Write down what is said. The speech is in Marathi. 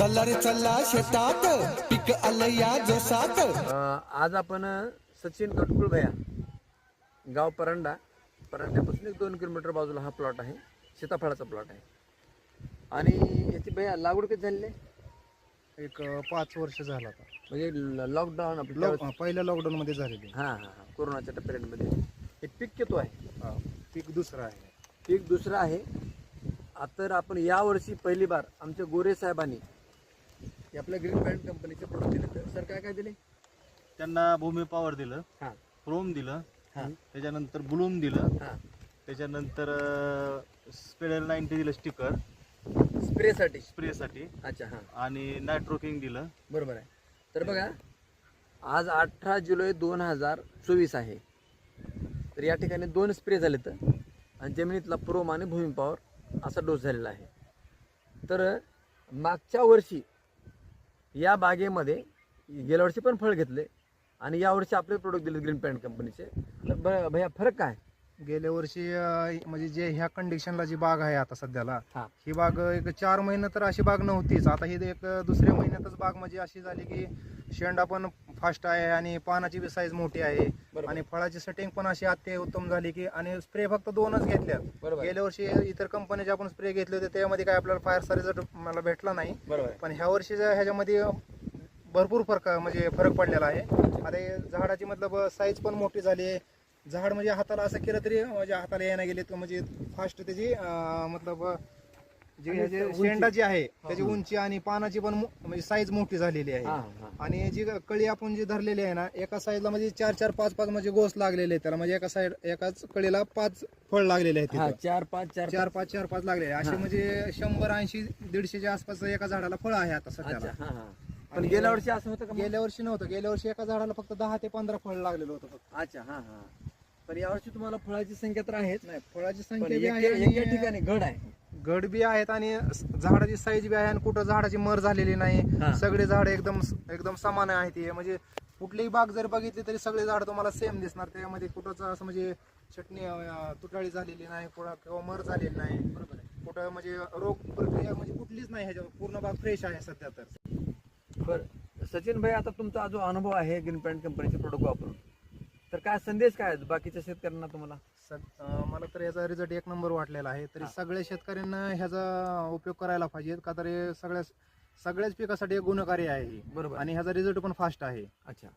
चला रे चला शेतात. पीक आलं या जोसात आज आपण सचिन कटकुळ भया गाव परांडा. परांड्यापासून एक दोन किलोमीटर बाजूला हा प्लॉट आहे. सीताफळाचा प्लॉट आहे. आणि याची भया लागवड कधी झालेली आहे? एक अं, पाच वर्ष झाला आता. म्हणजे लॉकडाऊन आपलं लॉक पहिल्या लॉकडाऊन मध्ये झालेली हां हां हां. कोरोनाच्या पिरियडमध्ये हे पीक कितो आहे? हा, पीक दुसरं आहे. पीक दुसरं आहे. आ, तर आपण यावर्षी पहिली बार आमच्या गोरे साहेबांनी हे आपल्या ग्रीन पॅन्ट कंपनीचे प्रोडक्ट दिले तर. सर काय काय दिले? त्यांना भूमी पॉवर दिलं हां. क्रोम दिलं हां. त्याच्यानंतर ब्लूम दिलं हां. त्याच्यानंतर स्पेडल नाईन्टी दिलं स्टिकर स्प्रेसाठी स्प्रेसाठी अच्छा हां. आणि नायट्रोकिंग दिलं. बरोबर आहे. तर बघा आज अठरा जुलै दोन हजार चोवीस आहे. तर या ठिकाणी दोन स्प्रे झाले तर आणि जमिनीतला प्रोम आणि भूमी पॉवर असा डोस झालेला आहे. तर मागच्या वर्षी या बागेमध्ये गेल्या वर्षी पण फळ घेतले आणि यावर्षी आपले प्रोडक्ट दिले ग्रीन पॅन्ट कंपनीचे तर ब- भैया फरक काय? गेल्या वर्षी अं, म्हणजे जे ह्या कंडिशनला जी बाग आहे आता सध्याला हा. ही बाग एक चार महिने तर अशी बाग नव्हतीच. आता ही एक दुसऱ्या महिन्यातच बाग म्हणजे अशी झाली की शेंडा पण फास्ट आहे आणि पानाची बी साईज मोठी आहे. बरोबर. आणि फळाची सेटिंग पण अशी अत्य उत्तम झाली की आणि स्प्रे फक्त दोनच बरोबर. गेल्या वर्षी इतर कंपनीचे आपण स्प्रे घेतले होते त्यामध्ये काय आपल्याला फायर रिझल्ट मला भेटला नाही. बरोबर. पण ह्या वर्षीच्या ह्याच्यामध्ये भरपूर फरक म्हणजे फरक पडलेला आहे. आता हे झाडाची मतलब साईज पण मोठी झाली आहे. झाड म्हणजे हाताला असं केलं तरी म्हणजे हाताला यायला गेले तर म्हणजे फास्ट त्याची अं, मतलब जे आणि जे उंची. शेंडा जी आहे त्याची उंची आणि पानाची पण मो- म्हणजे साईज मोठी झालेली हां आहे. हां आणि जी कळी आपण जी धरलेली आहे ना एका साईडला म्हणजे चार चार पाच पाच म्हणजे गोस लागलेले आहेत. त्याला म्हणजे एका साईड एकाच कळीला पाच फळ लागलेले आहेत हां तिथं. चार पाच चार चार पाच चार पाच लागलेले असे हा. म्हणजे शंभर ऐंशी दीडशेच्या आसपास एका झाडाला फळ आहे आता अच्छा सध्याला हां हां. पण आणि गेल्या वर्षी असं होतं का मग? गेल्या वर्षी नव्हतं. गेल्या वर्षी एका झाडाला फक्त दहा ते पंधरा फळ लागलेलं होतं फक्त. अच्छा हा हा. पण यावर्षी तुम्हाला फळाची संख्या तर आहेच. नाही फळाची पण संख्या बी एका आहे एका आणि ठिकाणी घड आहे. घड बी आहेत आणि झाडाची साईज बी आहे आणि कुठं झाडाची मर झालेली नाही. सगळे झाड एकदम एकदम समान आहेत हे. म्हणजे कुठलीही बाग जर बघितली तरी सगळे झाड तुम्हाला सेम दिसणार. त्यामध्ये कुठंच असं म्हणजे चटणी तुटाळी झालेली नाही कुठं किंवा मर झालेली नाही. बरोबर आहे. कुठं म्हणजे रोग प्रक्रिया म्हणजे कुठलीच नाही ह्याच्यावर. पूर्ण बाग फ्रेश आहे सध्या तर. बर. सचिन भाई आता तुमचा जो अनुभव आहे ग्रीन पॅन्ट कंपनीचे प्रोडक्ट वापरून तर काय संदेश काय बाकीच्या शेतकऱ्यांना तुम्हाला? सग अं, मला तर याचा रिझल्ट एक नंबर वाटलेला आहे. तरी हा. सगळ्या शेतकऱ्यांना ह्याचा उपयोग करायला पाहिजे. का तर हे सगळ्या सगळ्याच पिकासाठी एक गुणकारी आहे. ही. बरोबर. आणि ह्याचा रिझल्ट पण फास्ट आहे. अच्छा.